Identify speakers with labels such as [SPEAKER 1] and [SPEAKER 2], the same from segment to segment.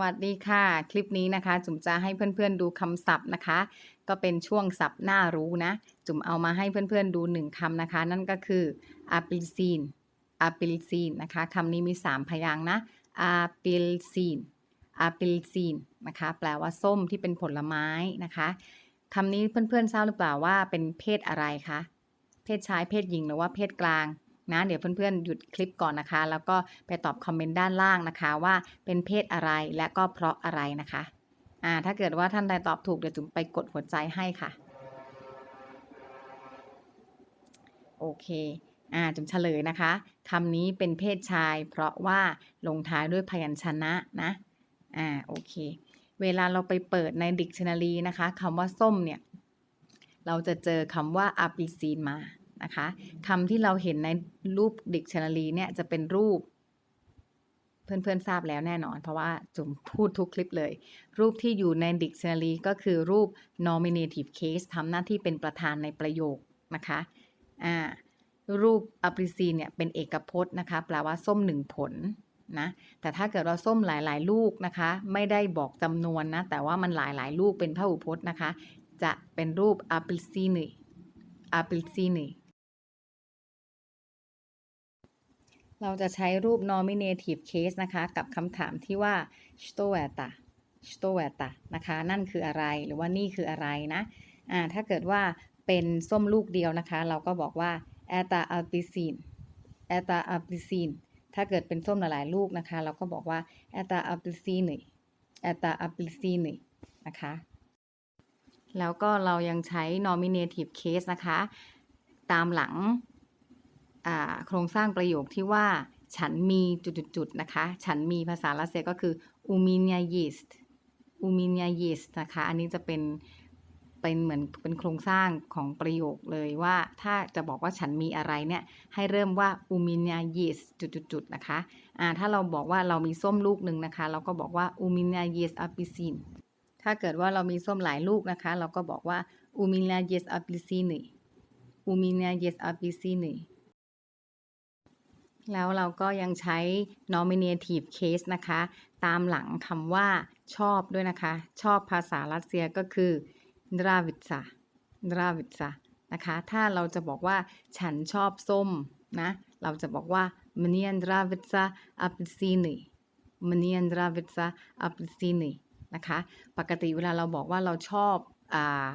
[SPEAKER 1] วัสดีค่ะ คลิปนี้นะคะ จุ๋มจะให้เพื่อนๆดูคำศัพท์นะคะ ก็เป็นช่วงศัพท์น่ารู้นะ จุ๋มเอามาให้เพื่อนๆดูหนึ่งคำนะคะ นั่นก็คือ apple อาปิลซีนนะคะคำนี้มี 3 พยางค์นะ apple อาปิลซีนนะคะ แปลว่าส้มที่เป็นผลไม้นะคะคำนี้เพื่อนๆทราบหรือเปล่าว่าเป็นเพศอะไรคะเพศชายเพศหญิงหรือว่าเพศกลาง นะเดี๋ยวเพื่อนๆหยุดคลิปก่อนนะคะ แล้วก็ไปตอบคอมเมนต์ด้านล่างนะคะ ว่าเป็นเพศอะไรและก็เพราะอะไรนะคะอ่าถ้าเกิดว่าท่านใดตอบถูกเดี๋ยวจุ๋มไปกดหัวใจให้ค่ะโอเคอ่าจุ๋มเฉลยนะคะคำนี้เป็นเพศชาย เพราะว่าลงท้ายด้วยพยัญชนะนะอ่าโอเค เวลาเราไปเปิดใน dictionary นะคะคำว่าส้มเนี่ย เราจะเจอคำว่า apple มา นะคะคำที่เราเห็นในรูป dictionary เนี่ยจะเป็นรูป เพื่อนๆทราบแล้วแน่นอน เพราะว่าจุ๋มพูดทุกคลิปเลย รูปที่อยู่ใน dictionary ก็คือรูป nominative case ทำหน้าที่เป็นประธานในประโยคนะคะอ่ารูป apple เนี่ยเป็นเอกพจน์นะคะ แปลว่าส้มหนึ่งผลนะแต่ถ้าเกิดเราส้มหลาย ๆ ลูกนะคะ ไม่ได้บอกจำนวนนะ แต่ว่ามันหลาย ๆ ลูกเป็นพหูพจน์นะคะ จะเป็นรูป apelsine apelsine เราจะใช้รูป nominative case นะคะ กับคำถามที่ว่า что это что это นะคะ นั่นคืออะไร หรือว่านี่คืออะไรนะ อ่า ถ้าเกิดว่าเป็นส้มลูกเดียวนะคะ เราก็บอกว่า это апельсин это апельсин ถ้าเกิดเป็นส้มหลายๆลูกนะคะ เราก็บอกว่า это апельсины это апельсины นะคะ แล้วก็เรายังใช้ nominative case นะคะ ตามหลัง โครงสร้างประโยคที่ว่า ฉันมีจุดๆนะคะ ฉันมีภาษารัสเซียก็คืออูมินยายิสต์อูมินยายิสนะคะ อันนี้จะเป็นเป็นเหมือนเป็นโครงสร้างของประโยคเลยว่า ถ้าจะบอกว่าฉันมีอะไรเนี่ย ให้เริ่มว่าอูมินยายิสจุดๆนะคะถ้าเราบอกว่าเรามีส้มลูกหนึ่งนะคะ เราก็บอกว่าอูมินยายิสอัปิซินถ้าเกิดว่าเรามีส้มหลายลูกนะคะ เราก็บอกว่าอูมินยายิสอัปิซินีอูมินยายิสอัปิซินี แล้วเราก็ยังใช้ nominative case นะคะ ตามหลังคำว่าชอบด้วยนะคะ ชอบภาษารัสเซียก็คือดราวิซาดราวิซานะคะ ถ้าเราจะบอกว่าฉันชอบส้มนะ เราจะบอกว่ามเนียนดราวิซาอัปซีนีมเนียนดราวิซาอัปซีนีนะคะ ปกติเวลาเราบอกว่าเราชอบอ่า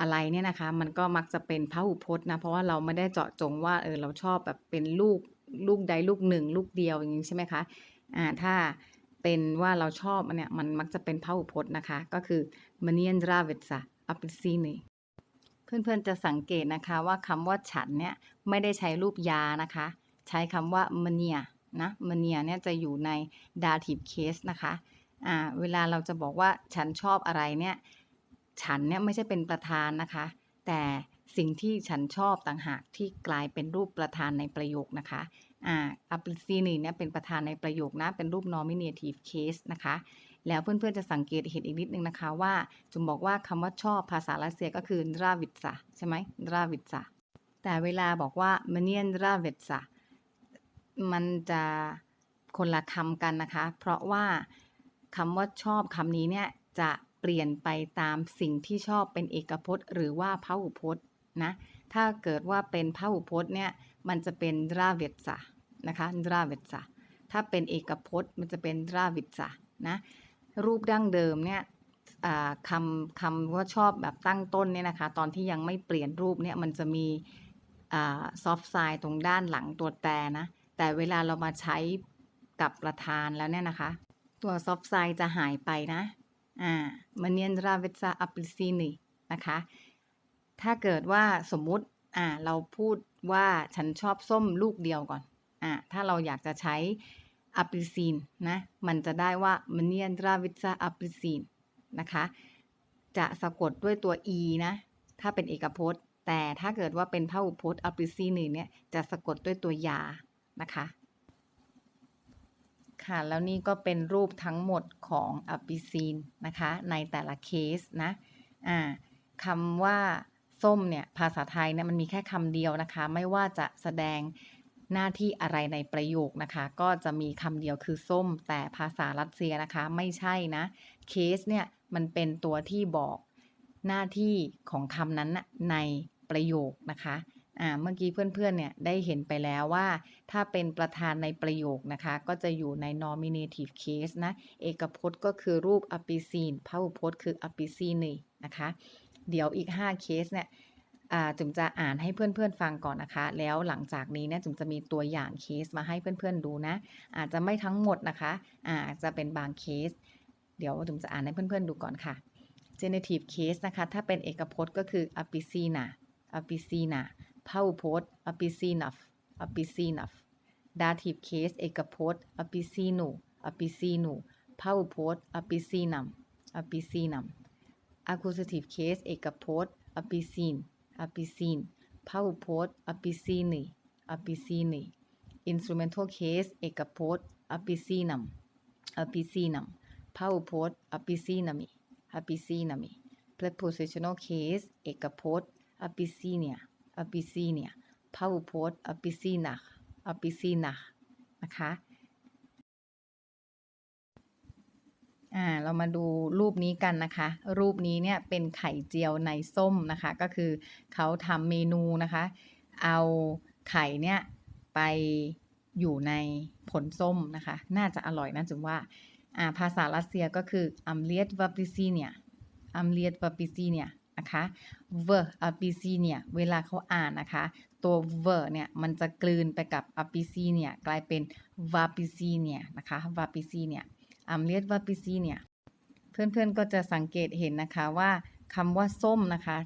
[SPEAKER 1] อะไรเนี่ยนะคะ มันก็มักจะเป็นพหุพจน์นะ เพราะว่าเราไม่ได้เจาะจงว่าเออเราชอบแบบเป็นลูก ลูกใดลูกหนึ่ง ลูกเดียวอย่างนี้ใช่ไหมคะอ่าถ้าเป็นว่าเราชอบมันเนี่ยมันมักจะเป็นพระอุพจน์นะคะ ก็คือมเนียนราเวตซาอัปซีนีเพื่อนๆจะสังเกตนะคะว่าคำว่าฉันเนี่ยไม่ได้ใช้รูปยานะคะ ใช้คำว่ามเนียนะมเนียเนี่ยจะอยู่ในดาทีฟเคสนะคะอ่าเวลาเราจะบอกว่าฉันชอบอะไรเนี่ย ฉันเนี่ยไม่ใช่เป็นประธานนะคะ แต่ สิ่งที่ฉันชอบต่างหากที่กลายเป็นรูปประธานในประโยคนะคะ อ่าอัปซีนี่เนี่ยเป็นประธานในประโยคนะ เป็นรูป nominative case นะคะ แล้วเพื่อนๆจะสังเกตเห็นอีกนิดนึงนะคะว่า จุมบอกว่าคำว่าชอบภาษารัสเซียก็คือ d r a v i t s a ใช่ไหม d r a v i t s a แต่เวลาบอกว่า m n i e n d r a v i t s a มันจะคนละคำกันนะคะ เพราะว่าคำว่าชอบคำนี้เนี่ยจะเปลี่ยนไปตามสิ่งที่ชอบเป็นเอกพจน์ หรือว่าพหุพจน์ นะ ถ้าเกิดว่าเป็นพหุพจน์เนี่ย มันจะเป็นราเวทสะนะคะราเวทสะถ้าเป็นเอกพจน์ มันจะเป็นราวิทสะนะ รูปดั้งเดิมเนี่ยคำคำว่าชอบแบบตั้งต้นเนี่ยนะคะ ตอนที่ยังไม่เปลี่ยนรูปเนี่ย มันจะมีซอฟต์ไซด์ตรงด้านหลังตัวแปรนะ แต่เวลาเรามาใช้กับประธานแล้วเนี่ยนะคะ ตัวซอฟต์ไซด์จะหายไปนะ อ่ามันเนียนราเวซาอัปลิซีนีนะคะ ถ้าเกิดว่าสมมุติอ่าเราพูดว่าฉันชอบส้มลูกเดียวก่อนอ่าถ้าเราอยากจะใช้อัปริซีนนะมันจะได้ว่ามเนียนราวิซาอัปริซีนนะคะจะสะกดด้วยตัว e นะถ้าเป็นเอกพจน์ แต่ถ้าเกิดว่าเป็นพหูพจน์อัปริซีนเนี่ยจะสะกดด้วยตัวยานะคะค่ะแล้วนี่ก็เป็นรูปทั้งหมดของอัปปิซีนนะคะในแต่ละเคสนะอ่คำว่า ส้มเนี่ยภาษาไทยเนี่ยมันมีแค่คำเดียวนะคะ ไม่ว่าจะแสดงหน้าที่อะไรในประโยคนะคะ ก็จะมีคำเดียวคือส้ม แต่ภาษารัสเซียนะคะ ไม่ใช่นะเคสเนี่ยมันเป็นตัวที่บอกหน้าที่ของคำนั้นนะในประโยคนะคะอ่าเมื่อกี้เพื่อนๆเนี่ยได้เห็นไปแล้วว่า ถ้าเป็นประธานในประโยคนะคะ ก็จะอยู่ใน nominative case นะ เอกพจน์ก็คือรูป a p i c i n พหูพจน์คือ a p i c i n นะคะ เดี๋ยวอีก 5 เคสเนี่ยจุ๋มจะอ่านให้เพื่อนๆฟังก่อนนะคะ แล้วหลังจากนี้เนี่ยจุ๋มจะมีตัวอย่างเคสมาให้เพื่อนๆดูนะ อาจจะไม่ทั้งหมดนะคะอาจจะเป็นบางเคส เดี๋ยวจุ๋มจะอ่านให้เพื่อนๆดูก่อนค่ะ genitive case นะคะ ถ้าเป็นเอกพจน์ก็คือ a p i c i n a a p i c i n a พหูพจน์ a p i c i n a a p i c i n a dative case เอกพจน์ a p i c i n u a p i c i n u พหูพจน์ a p i c i n a m a p i c i n a m accusative case เอกพจน์ a p i c i n a p i c i n พหูพจน์ a p i c i n i a p i c i n i instrumental case เอกพจน์ a p i c i n a m a p i c i n a m พหูพจน์ a p i c i n a m i a p i c i n a m i prepositional case เอกพจน์ a p i c i n i a a p i c i n i a พหูพจน์ a p i c i n a a p i c i n a นะคะ อ่าเรามาดูรูปนี้กันนะคะ รูปนี้เนี่ยเป็นไข่เจียวในส้มนะคะ ก็คือเขาทำเมนูนะคะ เอาไข่เนี่ยไปอยู่ในผลส้มนะคะ น่าจะอร่อยนะจุมว่าอ่าภาษารัสเซียก็คือ a m l e t v a p i c i n i a a m l e t v a p i c i n i a นะคะ v a p i c i n i a เวลาเขาอ่านนะคะ ตัว v เนี่ยมันจะกลืนไปกับ a p i c i n i a กลายเป็น v a p i c i n i a นะคะ v a p i c i n i a อัมเลียดวาปิซีเนี่ย เพื่อนๆก็จะสังเกตเห็นนะคะว่าคำว่าส้มนะคะ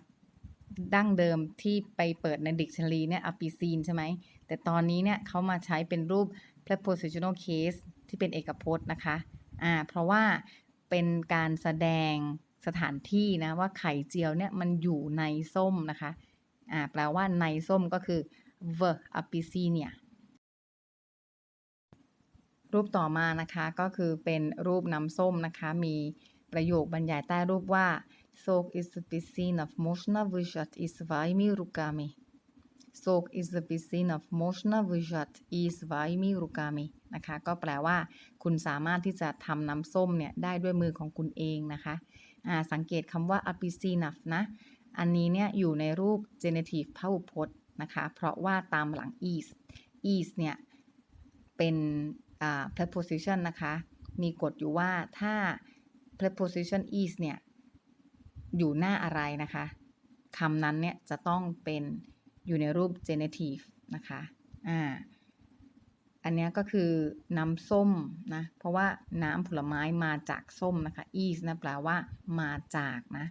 [SPEAKER 1] ดั้งเดิมที่ไปเปิดในดิกชันรีเนี่ยอปิซีนใช่ไหม แต่ตอนนี้เนี่ยเขามาใช้เป็นรูป prepositional case ที่เป็นเอกพจน์นะคะ อ่า เพราะว่าเป็นการแสดงสถานที่นะว่าไข่เจียวเนี่ยมันอยู่ในส้มนะคะ อ่า แปลว่าในส้มก็คือ v a p i c i n i a รูปต่อมานะคะก็คือเป็นรูปน้ำส้มนะคะ มีประโยคบรรยายใต้รูปว่า sok is the piscin of moshna vyshat is vaimi rukami sok is the piscin of moshna vyshat is vaimi rukami นะคะ ก็แปลว่าคุณสามารถที่จะทำน้ำส้มเนี่ยได้ด้วยมือของคุณเองนะคะอ่าสังเกตคำว่า a p i c i n a นะ อันนี้เนี่ยอยู่ในรูป genitive พหูพจน์นะคะ เพราะว่าตามหลัง is is เนี่ยเป็น preposition นะคะ มีกฎอยู่ว่าถ้า preposition is เนี่ย อยู่หน้าอะไรนะคะคำนั้นเนี่ยจะต้องเป็นอยู่ในรูป genitive นะคะ อ่า อันนี้ก็คือน้ำส้มนะ เพราะว่าน้ำผลไม้มาจากส้มนะคะ is นะแปลว่ามาจากนะ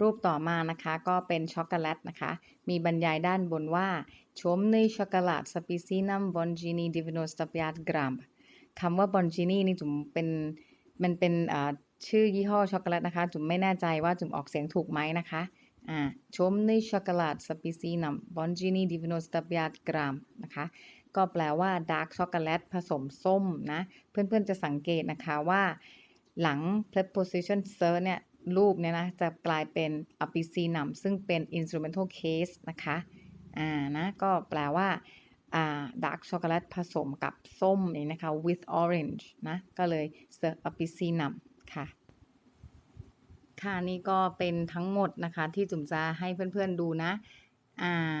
[SPEAKER 1] รูปต่อมานะคะก็เป็นช็อกโกแลตนะคะ มีบรรยายด้านบนว่าชมในช็อกโกแลตสปิซินัมบอนจินีดิวโนสตาปิอาตกรัมคำว่าบอนจินีนี่จุ๋มเป็นมันเป็นชื่อยี่ห้อช็อกโกแลตนะคะ จุ๋มไม่แน่ใจว่าจุ๋มออกเสียงถูกไหมนะคะอ่าชมในช็อกโกแลตสปิซินัมบอนจินีดิวโนสตาปิอาตกรัมนะคะก็แปลว่าดาร์กช็อกโกแลตผสมส้มนะ เพื่อนๆจะสังเกตนะคะว่าหลัง preposition sir เนี่ย รูปเนี่ยนะจะกลายเป็น a p i c i n u m ซึ่งเป็น instrumental case นะคะอ่านะก็แปลว่าอ่า dark chocolate ผสมกับส้มนี่นะคะ with orange นะก็เลย sir a p i c i n u m ค่ะค่ะนี่ก็เป็นทั้งหมดนะคะที่จุ๋มจะให้เพื่อนๆดูนะอ่า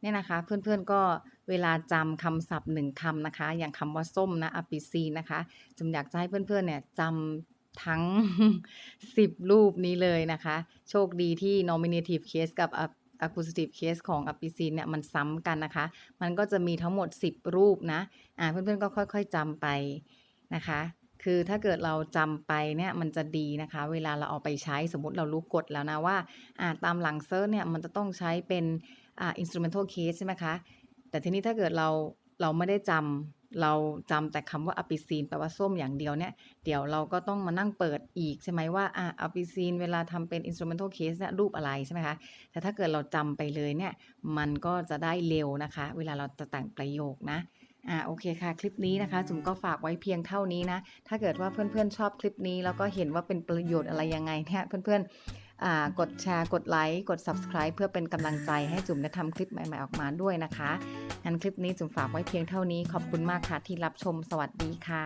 [SPEAKER 1] เนี่ยนะคะเพื่อนๆก็เวลาจำคำศัพท์หนึ่งคำนะคะ อย่างคำว่าส้มนะ a p i c i n นะคะจุ๋มอยากจะให้เพื่อนๆเนี่ยจำ ทั้ง 10 รูปนี้เลยนะคะ โชคดีที่ nominative case กับ accusative case ของ a p i c i n เนี่ยมันซ้ำกันนะคะ มันก็จะมีทั้งหมด 10 รูปนะอ่าเพื่อนๆก็ค่อยๆจำไปนะคะ คือถ้าเกิดเราจำไปเนี่ยมันจะดีนะคะ เวลาเราเอาไปใช้สมมติเรารู้กฎแล้วนะว่าอ่าตามหลังเซิร์ชเนี่ยมันจะต้องใช้เป็นอ่า instrumental case ใช่ไหมคะ แต่ทีนี้ถ้าเกิดเราเราไม่ได้จำ เราจำแต่คำว่าอ p ปิซีนแปลว่าส้มอย่างเดียวเนี่ย เดี๋ยวเราก็ต้องมานั่งเปิดอีกใช่ไหมว่าอ่าอ p ปิซีนเวลาทำเป็น instrumental case เนี่ยรูปอะไรใช่ไหมคะ แต่ถ้าเกิดเราจำไปเลยเนี่ย มันก็จะได้เร็วนะคะ เวลาเราจะแต่งประโยคนะอ่าโอเคค่ะ คลิปนี้นะคะจุ๋มก็ฝากไว้เพียงเท่านี้นะ ถ้าเกิดว่าเพื่อนๆชอบคลิปนี้แล้วก็เห็นว่าเป็นประโยชน์อะไรยังไงเนี่ยเพื่อนอ่า กดแชร์กดไลค์กด Subscribe เพื่อเป็นกำลังใจให้จุ๋มได้ทำคลิปใหม่ๆออกมาด้วยนะคะงั้นคลิปนี้จุ๋มฝากไว้เพียงเท่านี้ขอบคุณมากค่ะที่รับชมสวัสดีค่ะ